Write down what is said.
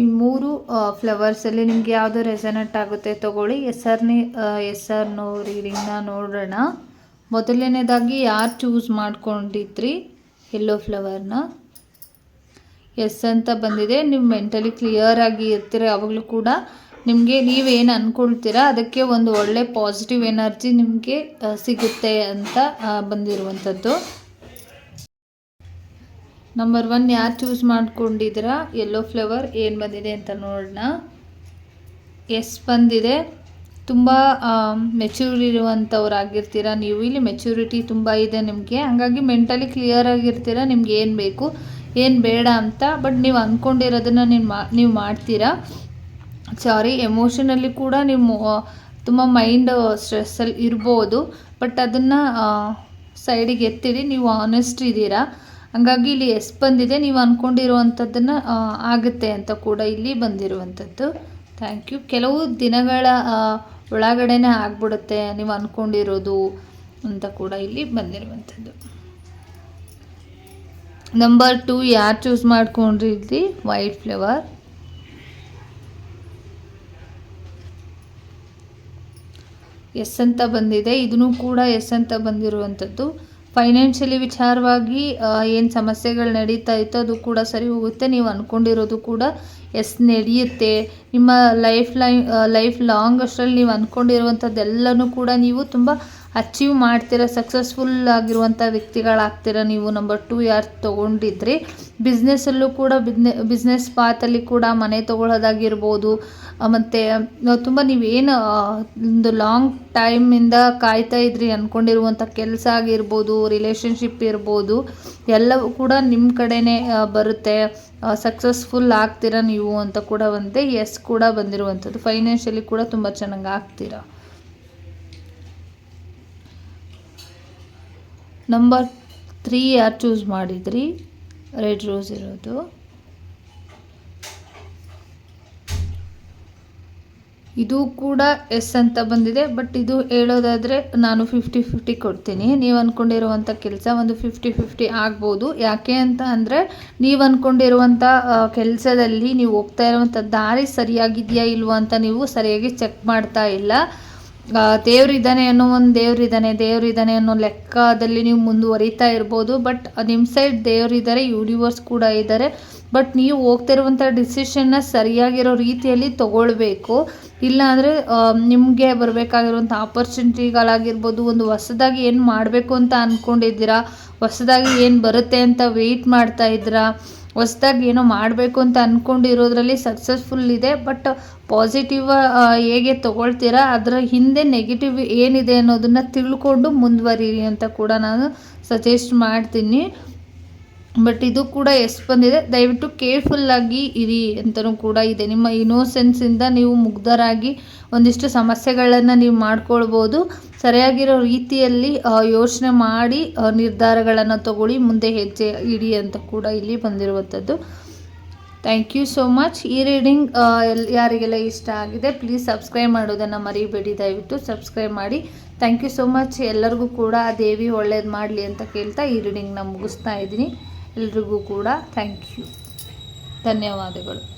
ಈ ಮೂರು ಫ್ಲವರ್ಸಲ್ಲಿ ನಿಮಗೆ ಯಾವುದು ರೆಸನೆಟ್ ಆಗುತ್ತೆ ತಗೊಳ್ಳಿ. ಎಸ್ ಆರ್ನೇ ಎಸ್ ನೋ ರೀಡಿಂಗ್ನ ನೋಡೋಣ. ಮೊದಲನೇದಾಗಿ ಯಾರು ಚೂಸ್ ಮಾಡ್ಕೊಂಡಿದ್ರಿ? ಎಲ್ಲೋ ಫ್ಲವರ್ನ ಎಸ್ ಅಂತ ಬಂದಿದೆ. ನೀವು ಮೆಂಟಲಿ ಕ್ಲಿಯರ್ ಆಗಿ ಇರ್ತೀರ ಯಾವಾಗಲೂ ಕೂಡ. ನಿಮಗೆ ನೀವೇನು ಅಂದ್ಕೊಳ್ತೀರಾ ಅದಕ್ಕೆ ಒಂದು ಒಳ್ಳೆ ಪಾಸಿಟಿವ್ ಎನರ್ಜಿ ನಿಮಗೆ ಸಿಗುತ್ತೆ ಅಂತ ಬಂದಿರುವಂಥದ್ದು. ನಂಬರ್ ಒನ್ ಯಾರು ಚೂಸ್ ಮಾಡ್ಕೊಂಡಿದ್ದೀರಾ? ಎಲ್ಲೋ ಫ್ಲೇವರ್ ಏನು ಬಂದಿದೆ ಅಂತ ನೋಡೋಣ ಎಸ್ ಬಂದಿದೆ. ತುಂಬ ಮೆಚ್ಯೂರ್ ಇರುವಂಥವ್ರಾಗಿರ್ತೀರ ನೀವು. ಇಲ್ಲಿ ಮೆಚ್ಯೂರಿಟಿ ತುಂಬ ಇದೆ ನಿಮಗೆ. ಹಾಗಾಗಿ ಮೆಂಟಲಿ ಕ್ಲಿಯರ್ ಆಗಿರ್ತೀರ, ನಿಮ್ಗೆ ಏನು ಬೇಕು, ಏನು ಬೇಡ ಅಂತ. ಬಟ್ ನೀವು ಅಂದ್ಕೊಂಡಿರೋದನ್ನು ನೀವು ಮಾ, ನೀವು ಮಾಡ್ತೀರಾ. ಸಾರಿ ಎಮೋಷನಲ್ಲಿ ಕೂಡ ನೀವು ತುಂಬ ಮೈಂಡ್ ಸ್ಟ್ರೆಸ್ಸಲ್ಲಿ ಇರ್ಬೋದು. ಬಟ್ ಅದನ್ನು ಸೈಡಿಗೆ ಎತ್ತಿರಿ. ನೀವು ಆನೆಸ್ಟ್ ಇದ್ದೀರಾ. ಹಂಗಾಗಿ ಇಲ್ಲಿ ಎಸ್ ಬಂದಿದೆ. ನೀವು ಅಂದ್ಕೊಂಡಿರುವಂಥದ್ದನ್ನು ಆಗುತ್ತೆ ಅಂತ ಕೂಡ ಇಲ್ಲಿ ಬಂದಿರುವಂಥದ್ದು. ಥ್ಯಾಂಕ್ ಯು ಕೆಲವು ದಿನಗಳ ಒಳಗಡೆನೇ ಆಗ್ಬಿಡುತ್ತೆ ನೀವು ಅಂದ್ಕೊಂಡಿರೋದು ಅಂತ ಕೂಡ ಇಲ್ಲಿ ಬಂದಿರುವಂಥದ್ದು. ನಂಬರ್ ಟು ಯಾರು ಚೂಸ್ ಮಾಡ್ಕೊಂಡ್ರಿ ವೈಟ್ ಫ್ಲೇವರ್ ಎಸ್ ಅಂತ ಬಂದಿದೆ. ಇದನ್ನು ಕೂಡ ಎಸ್ ಅಂತ ಬಂದಿರುವಂಥದ್ದು. ಫೈನಾನ್ಷಿಯಲಿ ವಿಚಾರವಾಗಿ ಏನು ಸಮಸ್ಯೆಗಳು ನಡೀತಾ ಇತ್ತು ಅದು ಕೂಡ ಸರಿ ಹೋಗುತ್ತೆ. ನೀವು ಅಂದ್ಕೊಂಡಿರೋದು ಕೂಡ ಎಸ್, ನಡೆಯುತ್ತೆ. ನಿಮ್ಮ ಲೈಫ್ ಲೈ ಲೈಫ್ ಲಾಂಗ್ ಅಷ್ಟರಲ್ಲಿ ನೀವು ಅಂದ್ಕೊಂಡಿರುವಂಥದ್ದೆಲ್ಲನೂ ಕೂಡ ನೀವು ತುಂಬ ಅಚೀವ್ ಮಾಡ್ತೀರ ಸಕ್ಸಸ್ಫುಲ್ ಆಗಿರುವಂಥ ವ್ಯಕ್ತಿಗಳಾಗ್ತೀರ ನೀವು? ನಂಬರ್ ಟು ಯಾರು ತೊಗೊಂಡಿದ್ರಿ? ಬಿಸ್ನೆಸ್ಸಲ್ಲೂ ಕೂಡ ಬಿಸ್ನೆ ಬಿಸ್ನೆಸ್ ಪಾತಲ್ಲಿ ಕೂಡ ಮನೆ ತೊಗೊಳ್ಳೋದಾಗಿರ್ಬೋದು. ಮತ್ತು ತುಂಬ ನೀವೇನು ಒಂದು ಲಾಂಗ್ ಟೈಮಿಂದ ಕಾಯ್ತಾ ಇದ್ರಿ ಅಂದ್ಕೊಂಡಿರುವಂಥ ಕೆಲಸ ಆಗಿರ್ಬೋದು ರಿಲೇಷನ್ಶಿಪ್ ಇರ್ಬೋದು, ಎಲ್ಲವೂ ಕೂಡ ನಿಮ್ಮ ಕಡೆನೇ ಬರುತ್ತೆ. ಸಕ್ಸಸ್ಫುಲ್ ಆಗ್ತೀರಾ ನೀವು ಅಂತ ಕೂಡ ಬಂದೆ ಎಸ್ ಕೂಡ ಬಂದಿರುವಂಥದ್ದು. ಫೈನಾನ್ಷಿಯಲಿ ಕೂಡ ತುಂಬ ಚೆನ್ನಾಗಿ ಆಗ್ತೀರಾ? ನಂಬರ್ ತ್ರೀ ಯಾರು ಚೂಸ್ ಮಾಡಿದ್ರಿ? ರೆಡ್ ರೋಸ್ ಇರೋದು. ಇದು ಕೂಡ ಎಸ್ ಅಂತ ಬಂದಿದೆ ಬಟ್ ಇದು ಹೇಳೋದಾದರೆ ನಾನು ಫಿಫ್ಟಿ ಫಿಫ್ಟಿ ಕೊಡ್ತೀನಿ. ನೀವು ಅಂದ್ಕೊಂಡಿರುವಂಥ ಕೆಲಸ ಒಂದು ಫಿಫ್ಟಿ ಫಿಫ್ಟಿ ಆಗ್ಬೋದು. ಯಾಕೆ ಅಂತ ಅಂದರೆ ನೀವು ಅಂದ್ಕೊಂಡಿರುವಂಥ ಕೆಲಸದಲ್ಲಿ ನೀವು ಹೋಗ್ತಾ ಇರುವಂಥ ದಾರಿ ಸರಿಯಾಗಿದೆಯಾ ಇಲ್ವೋ ಅಂತ ನೀವು ಸರಿಯಾಗಿ ಚೆಕ್ ಮಾಡ್ತಾ ಇಲ್ಲ. ದೇವರಿದ್ದಾನೆ ಅನ್ನೋ ಒಂದು ದೇವರಿದ್ದಾನೆ ದೇವರಿದ್ದಾನೆ ಅನ್ನೋ ಲೆಕ್ಕದಲ್ಲಿ ನೀವು ಮುಂದುವರಿತಾ ಇರ್ಬೋದು ಬಟ್ ನಿಮ್ಮ ಸೈಡ್ ದೇವರಿದ್ದಾರೆ ಯೂನಿವರ್ಸ್ ಕೂಡ ಇದ್ದಾರೆ ಬಟ್ ನೀವು ಹೋಗ್ತಿರುವಂಥ ಡಿಸಿಷನ್ನ ಸರಿಯಾಗಿರೋ ರೀತಿಯಲ್ಲಿ ತಗೊಳ್ಬೇಕು. ಇಲ್ಲಾಂದರೆ ನಿಮಗೆ ಬರಬೇಕಾಗಿರುವಂಥ ಆಪರ್ಚುನಿಟಿಗಳಾಗಿರ್ಬೋದು ಒಂದು ಹೊಸದಾಗಿ ಏನು ಮಾಡಬೇಕು ಅಂತ ಅಂದ್ಕೊಂಡಿದ್ದೀರಾ ಹೊಸದಾಗಿ ಏನು ಬರುತ್ತೆ ಅಂತ ವೆಯ್ಟ್ ಮಾಡ್ತಾ ಇದ್ದೀರಾ ಹೊಸ್ದಾಗಿ ಏನೋ ಮಾಡಬೇಕು ಅಂತ ಅಂದ್ಕೊಂಡಿರೋದ್ರಲ್ಲಿ ಸಕ್ಸಸ್ಫುಲ್ ಇದೆ ಬಟ್ ಪಾಸಿಟಿವ್ ಹೇಗೆ ತೊಗೊಳ್ತೀರಾ? ಅದರ ಹಿಂದೆ ನೆಗೆಟಿವ್ ಏನಿದೆ ಅನ್ನೋದನ್ನು ತಿಳ್ಕೊಂಡು ಮುಂದುವರಿ ಅಂತ ಕೂಡ ನಾನು ಸಜೆಸ್ಟ್ ಮಾಡ್ತೀನಿ. ಬಟ್ ಇದು ಕೂಡ ಎಷ್ಟು ಬಂದಿದೆ. ದಯವಿಟ್ಟು ಕೇರ್ಫುಲ್ಲಾಗಿ ಇರಿ ಅಂತಲೂ ಕೂಡ ಇದೆ. ನಿಮ್ಮ ಇನೋಸೆನ್ಸಿಂದ ನೀವು ಮುಗ್ಧರಾಗಿ ಒಂದಿಷ್ಟು ಸಮಸ್ಯೆಗಳನ್ನು ನೀವು ಮಾಡ್ಕೊಳ್ಬೋದು. ಸರಿಯಾಗಿರೋ ರೀತಿಯಲ್ಲಿ ಯೋಚನೆ ಮಾಡಿ ನಿರ್ಧಾರಗಳನ್ನು ತಗೊಳ್ಳಿ, ಮುಂದೆ ಹೆಜ್ಜೆ ಇಡಿ ಅಂತ ಕೂಡ ಇಲ್ಲಿ ಬಂದಿರುವಂಥದ್ದು ಥ್ಯಾಂಕ್ ಯು ಸೋ ಮಚ್ ಈ ರೀಡಿಂಗ್ ಎಲ್, ಯಾರಿಗೆಲ್ಲ ಇಷ್ಟ ಆಗಿದೆ ಪ್ಲೀಸ್ ಸಬ್ಸ್ಕ್ರೈಬ್ ಮಾಡೋದನ್ನು ಮರಿಬೇಡಿ. ದಯವಿಟ್ಟು ಸಬ್ಸ್ಕ್ರೈಬ್ ಮಾಡಿ. ಥ್ಯಾಂಕ್ ಯು ಸೋ ಮಚ್ ಎಲ್ಲರಿಗೂ ಕೂಡ ಆ ದೇವಿ ಒಳ್ಳೇದು ಮಾಡಲಿ ಅಂತ ಕೇಳ್ತಾ ಈ ರೀಡಿಂಗ್ನ ಮುಗಿಸ್ತಾ ಇದ್ದೀನಿ. ಎಲ್ರಿಗೂ ಕೂಡ ಥ್ಯಾಂಕ್ ಯು ಧನ್ಯವಾದಗಳು.